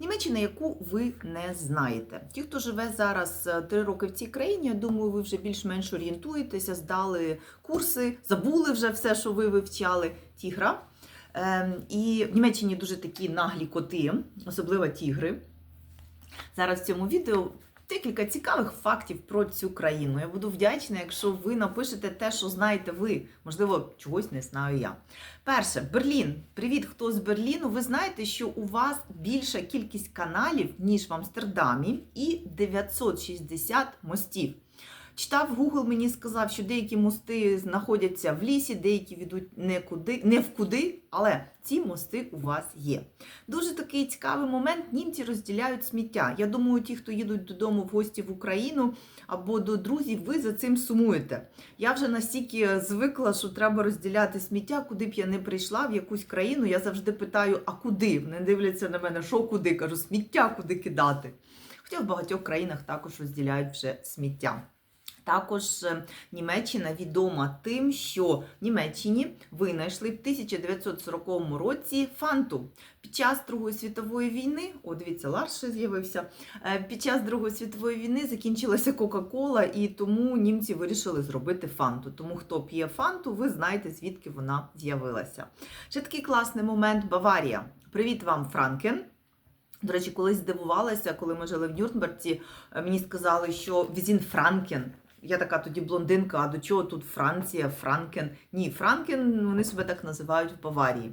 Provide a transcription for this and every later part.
Німеччина, яку ви не знаєте. Ті, хто живе зараз е, три роки в цій країні, я думаю, ви вже більш-менш орієнтуєтеся, здали курси, забули вже все, що ви вивчали. Тігра. Ем, І в Німеччині дуже такі наглі коти, особливо тігри. Зараз в цьому відео декілька цікавих фактів про цю країну. Я буду вдячна, якщо ви напишете те, що знаєте ви. Можливо, чогось не знаю я. Перше, Берлін. Привіт, хто з Берліну. Ви знаєте, що у вас більша кількість каналів, ніж в Амстердамі, і 960 мостів. Читав Google, мені сказав, що деякі мости знаходяться в лісі, деякі ведуть не, куди, не в куди, але ці мости у вас є. Дуже такий цікавий момент. Німці розділяють сміття. Я думаю, ті, хто їдуть додому в гості в Україну або до друзів, ви за цим сумуєте. Я вже настільки звикла, що треба розділяти сміття, куди б я не прийшла в якусь країну. Я завжди питаю, а куди? Вони дивляться на мене, що куди? Кажу, сміття куди кидати. Хоча в багатьох країнах також розділяють вже сміття. Також е, Німеччина відома тим, що Німеччині винайшли в 1940 році фанту. Під час Другої світової війни, о, дивіться, Ларш з'явився. Е, Під час Другої світової війни закінчилася Кока-Кола, і тому німці вирішили зробити фанту. Тому хто п'є фанту, ви знаєте, звідки вона з'явилася. Ще такий класний момент Баварія. Привіт вам, Франкен. До речі, колись здивувалася, коли ми жили в Нюрнберці, е, мені сказали, що Візін Франкен. Я така тоді блондинка, а до чого тут Франція, Франкен? Ні, Франкен, вони себе так називають в Баварії.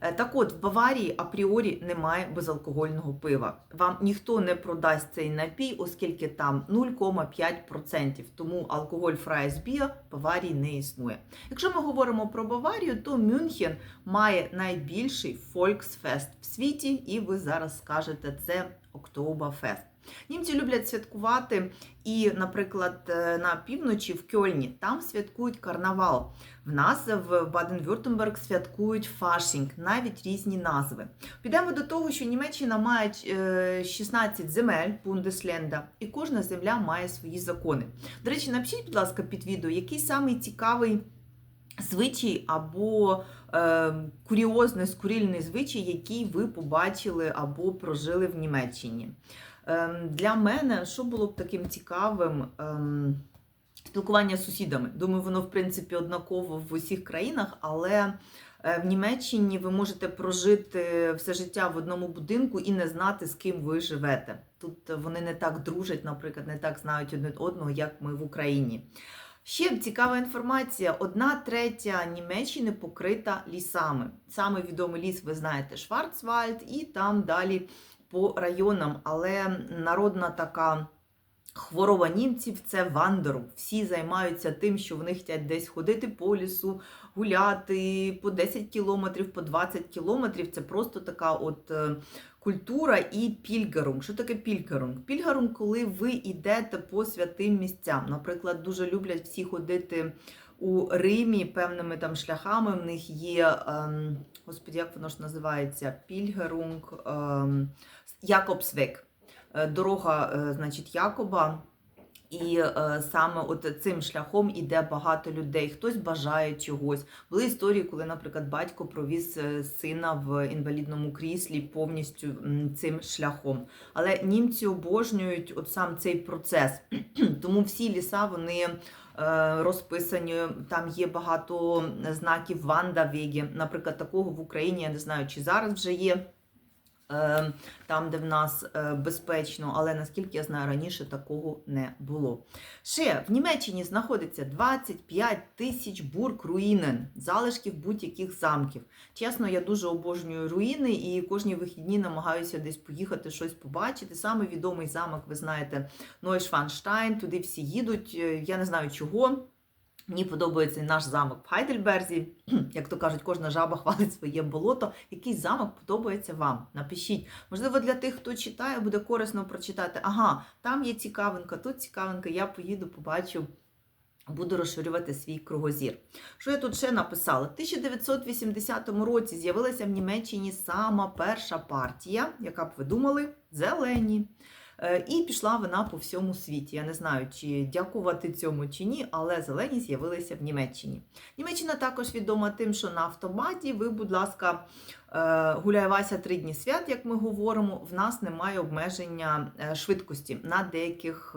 Е, Так от, в Баварії апріорі немає безалкогольного пива. Вам ніхто не продасть цей напій, оскільки там 0,5%. Тому алкоголь фраєсбія в Баварії не існує. Якщо ми говоримо про Баварію, то Мюнхен має найбільший Volksfest в світі, і ви зараз скажете це Октобафест. Німці люблять святкувати і, наприклад, е, на півночі в Кьольні там святкують карнавал. В нас в Баден-Вюртемберг святкують фашінг, навіть різні назви. Підемо до того, що Німеччина має е, 16 земель Бундесленда, і кожна земля має свої закони. До речі, напишіть, будь ласка, під відео, який самий цікавий звичай або е, куріозний скурільний звичай, який ви побачили або прожили в Німеччині. Ем, Для мене що було б таким цікавим ем, спілкування з сусідами. Думаю, воно в принципі однаково в усіх країнах, але е, в Німеччині ви можете прожити все життя в одному будинку і не знати, з ким ви живете. Тут вони не так дружать, наприклад, не так знають один одного, як ми в Україні. Ще цікава інформація: одна третя Німеччини покрита лісами. Саме відомий ліс, ви знаєте, Шварцвальд, і там далі по районам. Але народна така хвороба німців це вандеру. Всі займаються тим, що вони хочуть десь ходити по лісу, гуляти по 10 кілометрів, по 20 кілометрів. Це просто така от. е, Культура і пільгарунг. Що таке пільгарунг? Пільгарунг, коли ви йдете по святим місцям. Наприклад, дуже люблять всі ходити у Римі певними там шляхами. В них є, ем, господи, як воно ж називається? Пільгарунг, ем, Якобсвек. Е, Дорога, е, значить, Якоба. І е, саме от цим шляхом іде багато людей. Хтось бажає чогось. Були історії, коли, наприклад, батько провіз е, сина в інвалідному кріслі повністю цим шляхом. Але німці обожнюють от сам цей процес. Тому всі ліса вони розписані. Там є багато знаків Ванда Вегі. Наприклад, такого в Україні я не знаю, чи зараз вже є. Е, Там, де в нас е, безпечно, але наскільки я знаю, раніше такого не було. Ще в Німеччині знаходиться 25 тисяч бург руїнен, залишків будь-яких замків. Чесно, я дуже обожнюю руїни і кожні вихідні намагаюся десь поїхати, щось побачити. Саме відомий замок, ви знаєте, Нойшванштайн, туди всі їдуть. Е, Я не знаю чого. Мені подобається наш замок в Хайдельберзі. Як то кажуть, кожна жаба хвалить своє болото. Який замок подобається вам? Напишіть. Можливо, для тих, хто читає, буде корисно прочитати. Ага, там є цікавинка, тут цікавинка, я поїду, побачу. Буду розширювати свій кругозір. Що я тут ще написала? В 1980 році з'явилася в Німеччині сама перша партія, яка б ви думали, зелені. Е, І пішла вона по всьому світі. Я не знаю, чи дякувати цьому чи ні, але зелені з'явилися в Німеччині. Німеччина також відома тим, що на автоматі, ви, будь ласка, е, гуляє Вася три дні свят, як ми говоримо. В нас немає обмеження е, швидкості на деяких.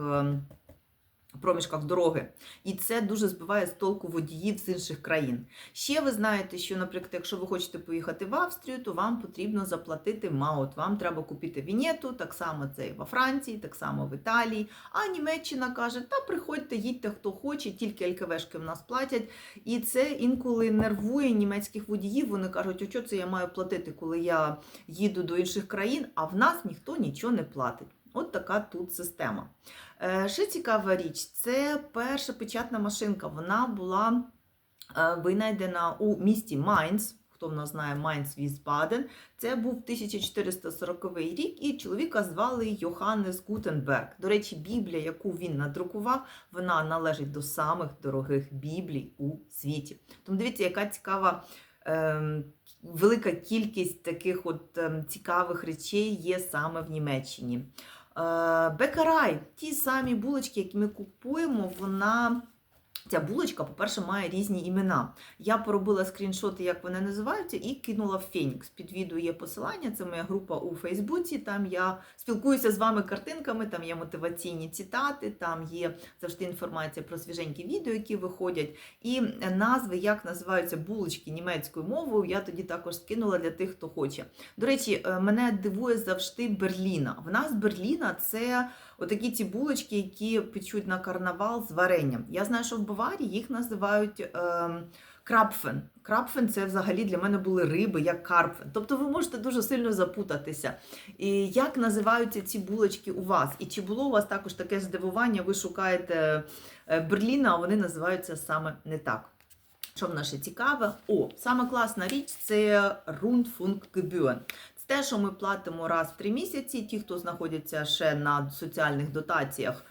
Проміжках дороги, і це дуже збиває з толку водіїв з інших країн. Ще ви знаєте, що, наприклад, якщо ви хочете поїхати в Австрію, то вам потрібно заплатити маут. Вам треба купити вінєту, так само це і во Франції, так само в Італії. А Німеччина каже: та приходьте, їдьте хто хоче, тільки ЛКВшки в нас платять. І це інколи нервує німецьких водіїв. Вони кажуть, що це я маю платити, коли я їду до інших країн, а в нас ніхто нічого не платить. От така тут система. Е, Ще цікава річ, це перша печатна машинка. Вона була е, винайдена у місті Майнц. Хто в нас знає Майнц Візбаден. Це був 1440 рік, і чоловіка звали Йоханнес Гутенберг. До речі, Біблія, яку він надрукував, вона належить до самих дорогих біблій у світі. Тому дивіться, яка цікава. ем, Велика кількість таких от ем, цікавих речей є саме в Німеччині. Е, Бекарай, ті самі булочки, які ми купуємо, вона. Ця булочка, по-перше, має різні імена. Я поробила скріншоти, як вони називаються, і кинула в Фенікс. Під відео є посилання, це моя група у Фейсбуці. Там я спілкуюся з вами картинками, там є мотиваційні цитати, там є завжди інформація про свіженькі відео, які виходять. І назви, як називаються булочки німецькою мовою, я тоді також скинула для тих, хто хоче. До речі, е, мене дивує завжди Берліна. В нас Берліна це отакі ті булочки, які печуть на карнавал з варенням. Я знаю, що в Баварії їх називають. Е, Крапфен. Крапфен це взагалі для мене були риби, як карпфен. Тобто ви можете дуже сильно запутатися. І як називаються ці булочки у вас? І чи було у вас також таке здивування? Ви шукаєте е, Берліна, а вони називаються саме не так. Що в нас ще цікаве? О, саме класна річ це Rundfunkgebühren. Це те, що ми платимо раз в три місяці. Ті, хто знаходяться ще на соціальних дотаціях,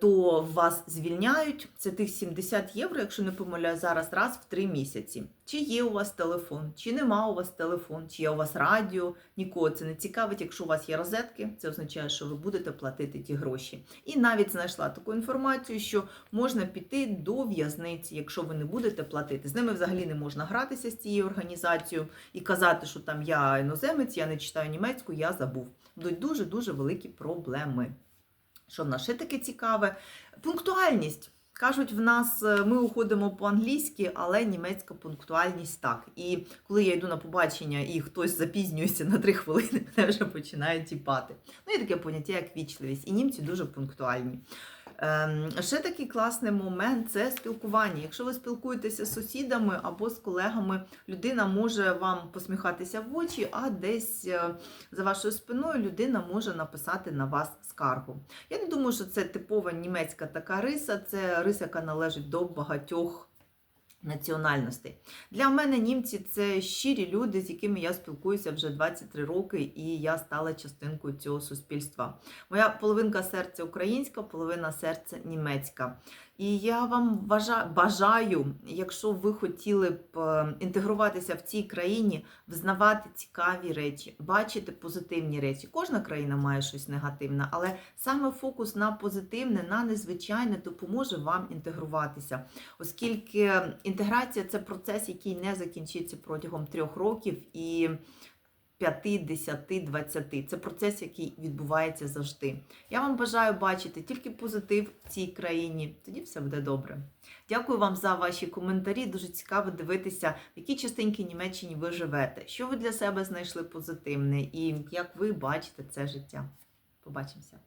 то вас звільняють. Це тих 70 євро, якщо не помиляю, зараз раз в три місяці. Чи є у вас телефон, чи нема у вас телефон, чи є у вас радіо, нікого це не цікавить. Якщо у вас є розетки, це означає, що ви будете платити ті гроші. І навіть знайшла таку інформацію, що можна піти до в'язниці, якщо ви не будете платити. З ними взагалі не можна гратися з цією організацією і казати, що там я іноземець, я не читаю німецьку, я забув. Будуть дуже дуже великі проблеми. Що в нас ще таке цікаве? Пунктуальність. Кажуть, в нас е, ми уходимо по-англійськи, але німецька пунктуальність так. І коли я йду на побачення і хтось запізнюється на три хвилини, мене вже починають тіпати. Ну і таке поняття, як вічливість. І німці дуже пунктуальні. Ем, ще такий класний момент це спілкування. Якщо ви спілкуєтеся з сусідами або з колегами, людина може вам посміхатися в очі, а десь е, за вашою спиною людина може написати на вас скаргу. Я не думаю, що це типова німецька така риса, це риса, яка належить до багатьох національностей. Для мене німці це щирі люди, з якими я спілкуюся вже 23 роки, і я стала частинкою цього суспільства. Моя половинка серця українська, половина серця німецька. І я вам бажаю, якщо ви хотіли б е, інтегруватися в цій країні, взнавати цікаві речі, бачити позитивні речі. Кожна країна має щось негативне, але саме фокус на позитивне, на незвичайне допоможе вам інтегруватися, оскільки інтеграція це процес, який не закінчиться протягом трьох років і 5, 10, 20. Це процес, який відбувається завжди. Я вам бажаю бачити тільки позитив в цій країні. Тоді все буде добре. Дякую вам за ваші коментарі. Дуже цікаво дивитися, в якій частинці Німеччині ви живете, що ви для себе знайшли позитивне і як ви бачите це життя. Побачимося.